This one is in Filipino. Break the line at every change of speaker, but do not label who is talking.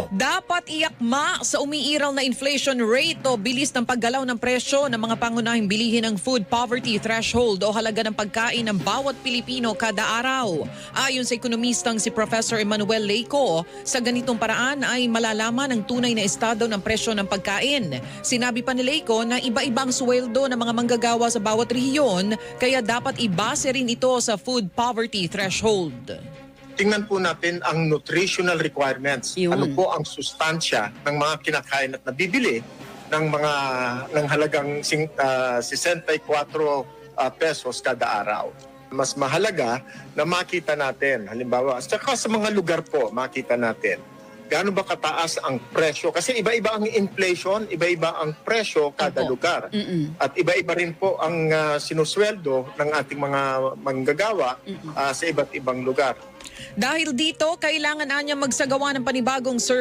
ito.
Dapat iakma sa umiiral na inflation rate o bilis ng paggalaw ng presyo ng mga pangunahing bilihin ng food poverty threshold o halaga ng pagkain ng bawat Pilipino kada araw. Ayon sa ekonomistang si Professor Emmanuel Leico, sa ganitong paraan ay malalaman ang tunay na estado ng presyo ng pagkain. Sinabi pa ni Leico na iba-ibang sweldo ng mga manggagawa sa bawat rehiyon kaya dapat ibase rin ito sa food poverty threshold.
Tingnan po natin ang nutritional requirements.
Yun.
Ano po ang sustansya ng mga kinakain at nabibili ng mga ng halagang sing- ah, 64 ah, pesos kada araw. Mas mahalaga na makita natin, halimbawa, saka sa mga lugar po, makita natin gaano ba kataas ang presyo. Kasi iba-iba ang inflation, iba-iba ang presyo kada
Opo.
lugar.
Mm-mm.
At iba-iba rin po ang ah, sinusweldo ng ating mga manggagawa ah, sa iba't ibang lugar.
Dahil dito, kailangan na niya magsagawa ng panibagong survey